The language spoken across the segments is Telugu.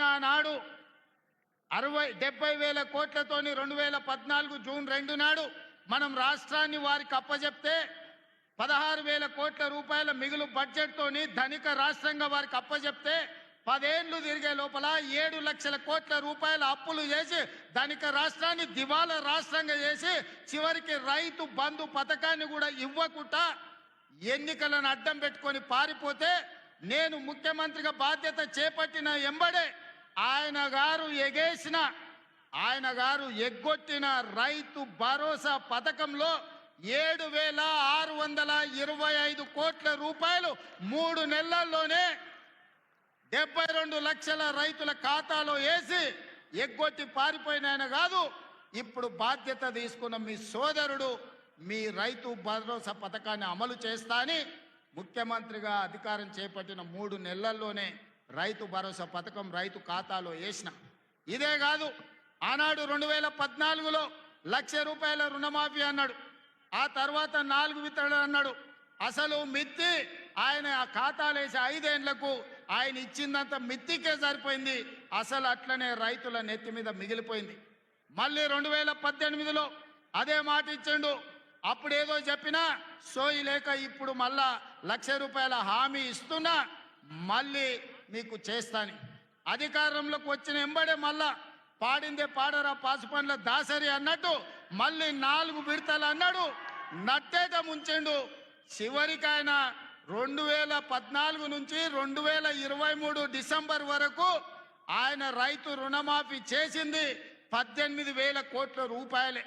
ఆయన ఆనాడు అరవై డెబ్బై వేల కోట్లతోని రెండు వేల పద్నాలుగు జూన్ రెండు నాడు మనం రాష్ట్రాన్ని వారికి అప్పజెప్తే పదహారు వేల కోట్ల రూపాయల మిగులు బడ్జెట్తోని ధనిక రాష్ట్రంగా వారికి అప్పజెప్తే పదేళ్ళు తిరిగే లోపల ఏడు లక్షల కోట్ల రూపాయల అప్పులు చేసి ధనిక రాష్ట్రాన్ని దివాలా రాష్ట్రంగా చేసి చివరికి రైతు బంధు పథకాన్ని కూడా ఇవ్వకుండా ఎన్నికలను అడ్డం పెట్టుకొని పారిపోతే నేను ముఖ్యమంత్రిగా బాధ్యత చేపట్టిన ఎంబడే ఆయన గారు ఎగేసిన ఆయన గారు ఎగ్గొట్టిన రైతు భరోసా పథకంలో ఏడు వేల ఆరు వందల ఇరవై ఐదు కోట్ల రూపాయలు మూడు నెలల్లోనే డెబ్బై రెండు లక్షల రైతుల ఖాతాలో వేసి ఎగ్గొట్టి పారిపోయిన ఆయన కాదు ఇప్పుడు బాధ్యత తీసుకున్న మీ సోదరుడు మీ రైతు భరోసా పథకాన్ని అమలు చేస్తా అని ముఖ్యమంత్రిగా అధికారం చేపట్టిన మూడు నెలల్లోనే రైతు భరోసా పథకం రైతు ఖాతాలో వేసిన. ఇదే కాదు ఆనాడు రెండు వేల పద్నాలుగులో లక్ష రూపాయల రుణమాఫీ అన్నాడు. ఆ తర్వాత నాలుగు విత్తనాలు అన్నాడు. అసలు మిత్తి ఆయన ఆ ఖాతాలు వేసి ఐదేళ్ళకు ఆయన ఇచ్చిందంత మిత్తికే సరిపోయింది. అసలు అట్లనే రైతుల నెత్తి మీద మిగిలిపోయింది. మళ్ళీ రెండు వేల పద్దెనిమిదిలో అదే మాట ఇచ్చిండు. అప్పుడేదో చెప్పినా సోయి లేక ఇప్పుడు మళ్ళా లక్ష రూపాయల హామీ ఇస్తున్నా మళ్ళీ మీకు చేస్తాను. అధికారంలోకి వచ్చిన ఎంబడే మళ్ళా పాడిందే పాడరా పాసుపండ్ల దాసరి అన్నట్టు మళ్ళీ నాలుగు విడతలు అన్నాడు. నట్టేట ముంచిండు. చివరికి ఆయన రెండు వేల పద్నాలుగు నుంచి రెండు వేల ఇరవై మూడు డిసెంబర్ వరకు ఆయన రైతు రుణమాఫీ చేసింది పద్దెనిమిది వేల కోట్ల రూపాయలే.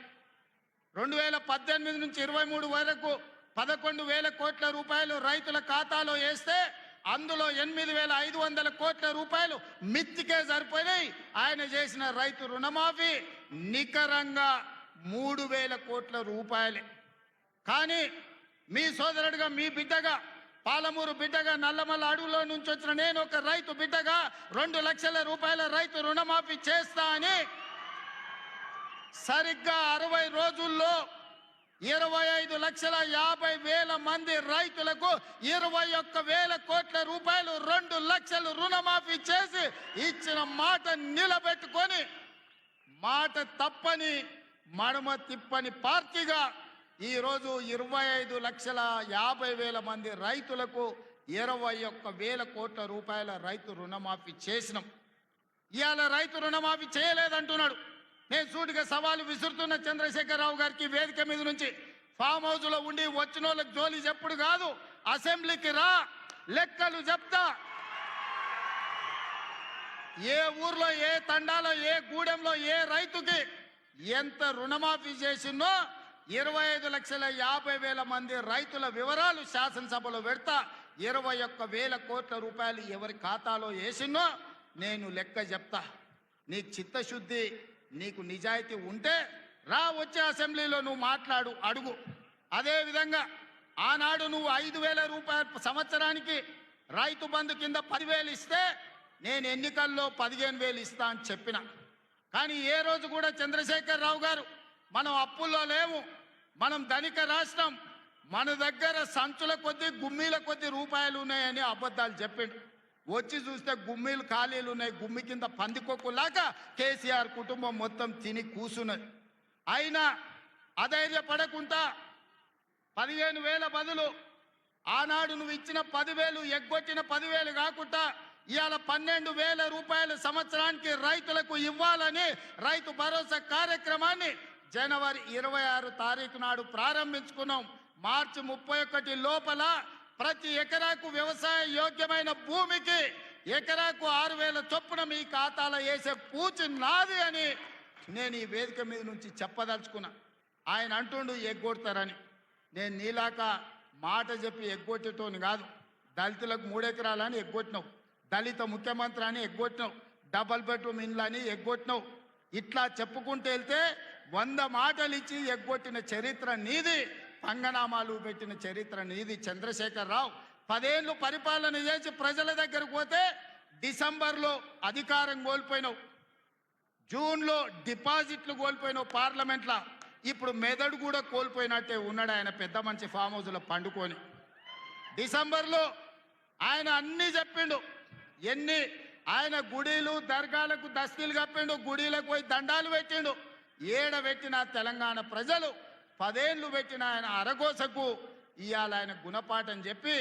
రెండు వేల పద్దెనిమిది నుంచి ఇరవై మూడు వరకు పదకొండు వేల కోట్ల రూపాయలు రైతుల ఖాతాలో వేస్తే అందులో ఎనిమిది వేల ఐదు వందల కోట్ల రూపాయలు మిత్తికే సరిపోయినాయి. ఆయన చేసిన రైతు రుణమాఫీ నికరంగా మూడు వేల కోట్ల రూపాయలే. కానీ మీ సోదరుడిగా మీ బిడ్డగా పాలమూరు బిడ్డగా నల్లమల్ల అడవులో నుంచి వచ్చిన నేను ఒక రైతు బిడ్డగా రెండు లక్షల రూపాయల రైతు రుణమాఫీ చేస్తా అని సరిగ్గా అరవై రోజుల్లో ఇరవై ఐదు లక్షల యాభై వేల మంది రైతులకు ఇరవై ఒక్క వేల కోట్ల రూపాయలు రెండు లక్షలు రుణమాఫీ చేసి ఇచ్చిన మాట నిలబెట్టుకొని మాట తప్పని మడమ తిప్పని పార్టీగా ఈరోజు ఇరవై ఐదు లక్షల యాభై వేల మంది రైతులకు ఇరవై ఒక్క వేల కోట్ల రూపాయల రైతు రుణమాఫీ చేసినాం. ఇవాళ రైతు రుణమాఫీ చేయలేదంటున్నాడు. నేను సూటిగా సవాలు విసురుతున్న చంద్రశేఖరరావు గారికి వేదిక మీద నుంచి ఫామ్ హౌస్లో ఉండి వచ్చిన వాళ్ళకి జోలి చెప్పుడు కాదు? అసెంబ్లీకి రా. లెక్కలు చెప్తా. ఏ ఊర్లో ఏ తండాలో ఏ గూడెంలో ఏ రైతుకి ఎంత రుణమాఫీ చేసిందో ఇరవై ఐదు లక్షల యాభై వేల మంది రైతుల వివరాలు శాసనసభలో పెడతా. ఇరవై ఒక్క వేల కోట్ల రూపాయలు ఎవరి ఖాతాలో వేసినో నేను లెక్క చెప్తా. నీ చిత్తశుద్ధి నీకు నిజాయితీ ఉంటే రా వచ్చే అసెంబ్లీలో నువ్వు మాట్లాడు అడుగు. అదే విధంగా ఆనాడు నువ్వు ఐదు వేల రూపాయల సంవత్సరానికి రైతు బంధు కింద పదివేలు ఇస్తే నేను ఎన్నికల్లో పదిహేను వేలు ఇస్తా అని చెప్పిన. కానీ ఏ రోజు కూడా చంద్రశేఖర్ రావు గారు మనం అప్పుల్లో లేవు మనం ధనిక రాష్ట్రం మన దగ్గర సంచుల కొద్ది గుమ్మీల కొద్ది రూపాయలు ఉన్నాయని అబద్ధాలు చెప్పిండు. వచ్చి చూస్తే గుమ్మీలు ఖాళీలు ఉన్నాయి. గుమ్మి కింద పందికొక్కులాగా కేసీఆర్ కుటుంబం మొత్తం తిని కూసున్నది. అయినా అధైర్యపడకుండా పదిహేను వేల బదులు ఆనాడు నువ్వు ఇచ్చిన పదివేలు ఎగ్గొట్టిన పదివేలు కాకుండా ఇవాళ పన్నెండు వేల రూపాయల సంవత్సరానికి రైతులకు ఇవ్వాలని రైతు భరోసా కార్యక్రమాన్ని జనవరి ఇరవై ఆరు తారీఖు నాడు ప్రారంభించుకున్నాం. మార్చి ముప్పై ఒకటి లోపల ప్రతి ఎకరాకు వ్యవసాయ యోగ్యమైన భూమికి ఎకరాకు ఆరు వేల చొప్పున మీ ఖాతాలో వేసే పూచి నాది అని నేను ఈ వేదిక మీద నుంచి చెప్పదలుచుకున్నా. ఆయన అంటుండు ఎగ్గొడతారని. నేను నీలాక మాట చెప్పి ఎగ్గొట్టేటోని కాదు. దళితులకు మూడెకరాలని ఎగ్గొట్టినావు. దళిత ముఖ్యమంత్రి అని ఎగ్గొట్టినావు. డబల్ బెడ్రూమ్ ఇండ్లు అని ఎగ్గొట్టినావు. ఇట్లా చెప్పుకుంటూ వెళ్తే వంద మాటలు ఇచ్చి ఎగ్గొట్టిన చరిత్ర నీది. పంగనామాలు పెట్టిన చరిత్ర నీది చంద్రశేఖరరావు. పదేళ్ళు పరిపాలన చేసి ప్రజల దగ్గరకు పోతే డిసెంబర్లో అధికారం కోల్పోయినావు. జూన్లో డిపాజిట్లు కోల్పోయినావు పార్లమెంట్లో. ఇప్పుడు మెదడు కూడా కోల్పోయినట్టే ఉన్నాడు ఆయన పెద్ద మంచి ఫామ్ హౌస్లో పండుకొని. డిసెంబర్లో ఆయన అన్నీ చెప్పిండు. ఎన్ని ఆయన గుడీలు దర్గాలకు దస్తీలు కప్పిండు గుడీలకు పోయి దండాలు పెట్టిండు. ఏడ పెట్టిన తెలంగాణ ప్రజలు పదేళ్ళు పెట్టిన ఆయన అరగోసకు ఇవాళ ఆయన గుణపాఠం చెప్పి